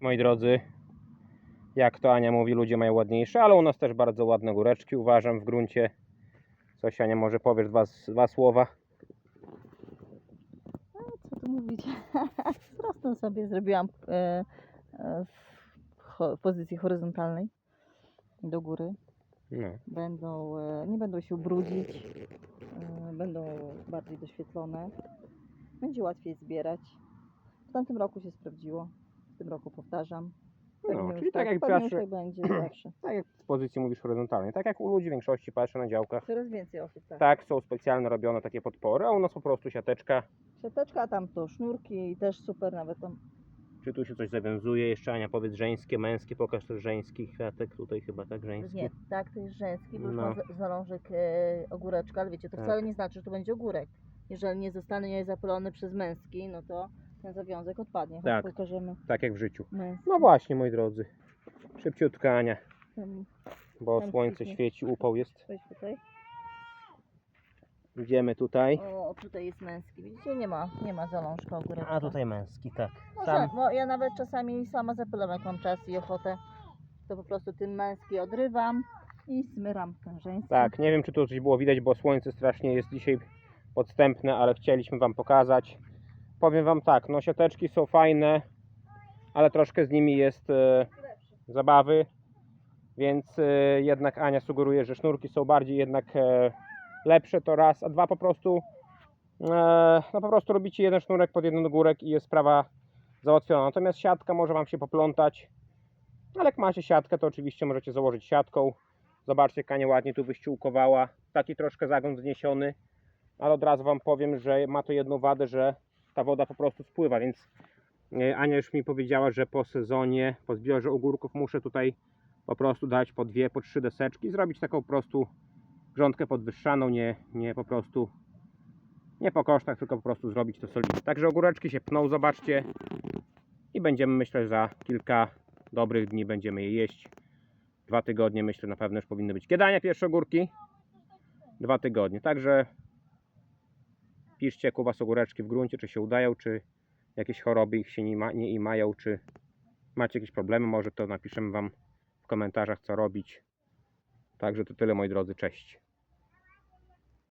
Moi drodzy, jak to Ania mówi, ludzie mają ładniejsze, ale u nas też bardzo ładne góreczki, uważam, w gruncie. Coś Ania, może powiesz dwa, dwa słowa? Co tu mówić? Wzrosnę sobie, zrobiłam e, e, w pozycji horyzontalnej do góry. No. Będą, e, nie będą się brudzić, e, będą bardziej doświetlone. Będzie łatwiej zbierać. W tamtym roku się sprawdziło, w tym roku powtarzam. No, już czyli tak jak pewnie już zawsze- tak będzie zawsze. Tak jak w pozycji mówisz horyzontalnej, tak jak u ludzi w większości patrzę na działkach. Coraz więcej osób tak. Tak, są specjalnie robione takie podpory, a u nas po prostu siateczka. Siateczka, a tam to sznurki i też super nawet tam. Czy tu się coś zawiązuje? Jeszcze Ania powiedz żeńskie, męskie, pokaż też żeński kwiatek, tutaj chyba tak żeński. Nie, tak, to jest rzęski, bo już No. ma za- zalążek e, ogóreczka, ale wiecie, to Tak. wcale nie znaczy, że to będzie ogórek. Jeżeli nie zostanie zapylony przez męski, no to ten zawiązek odpadnie. Chodź Tak. pokażemy Tak jak w życiu. męski. No właśnie, moi drodzy. Szybciutko Ania, Tam, bo Tam słońce świeci, upał jest. weź tutaj. Idziemy tutaj. O, tutaj jest męski. Widzicie, nie ma, nie ma zalążka ogóreczka. A tutaj męski, tak. Może, Sam. bo ja nawet czasami sama zapylam, jak mam czas i ochotę, to po prostu tym męski odrywam i smyram ten żeński. Tak, nie wiem czy tu coś było widać, bo słońce strasznie jest dzisiaj podstępne, ale chcieliśmy Wam pokazać. Powiem Wam tak, no siateczki są fajne, ale troszkę z nimi jest e, zabawy, więc e, jednak Ania sugeruje, że sznurki są bardziej jednak e, lepsze, to raz, a dwa po prostu e, no po prostu robicie jeden sznurek pod jeden górek i jest sprawa załatwiona. Natomiast siatka może Wam się poplątać, ale jak macie siatkę, to oczywiście możecie założyć siatką. Zobaczcie, jak Ania ładnie tu wyściółkowała. Taki troszkę zagląd zniesiony, ale od razu Wam powiem, że ma to jedną wadę, że ta woda po prostu spływa, więc e, Ania już mi powiedziała, że po sezonie, po zbiorze ogórków muszę tutaj po prostu dać po dwie, po trzy deseczki, zrobić taką po prostu grządkę podwyższaną, nie, nie po prostu nie po kosztach, tylko po prostu zrobić to solidnie. Także ogóreczki się pną, zobaczcie i będziemy myślę, za kilka dobrych dni będziemy je jeść. Dwa tygodnie myślę na pewno już powinny być. Kiedy Ania pierwsze ogórki? Dwa tygodnie. Także piszcie jak u Was ogóreczki w gruncie, czy się udają, czy jakieś choroby ich się nie, ma, nie imają, czy macie jakieś problemy, może to napiszemy Wam w komentarzach co robić. Także to tyle moi drodzy, cześć.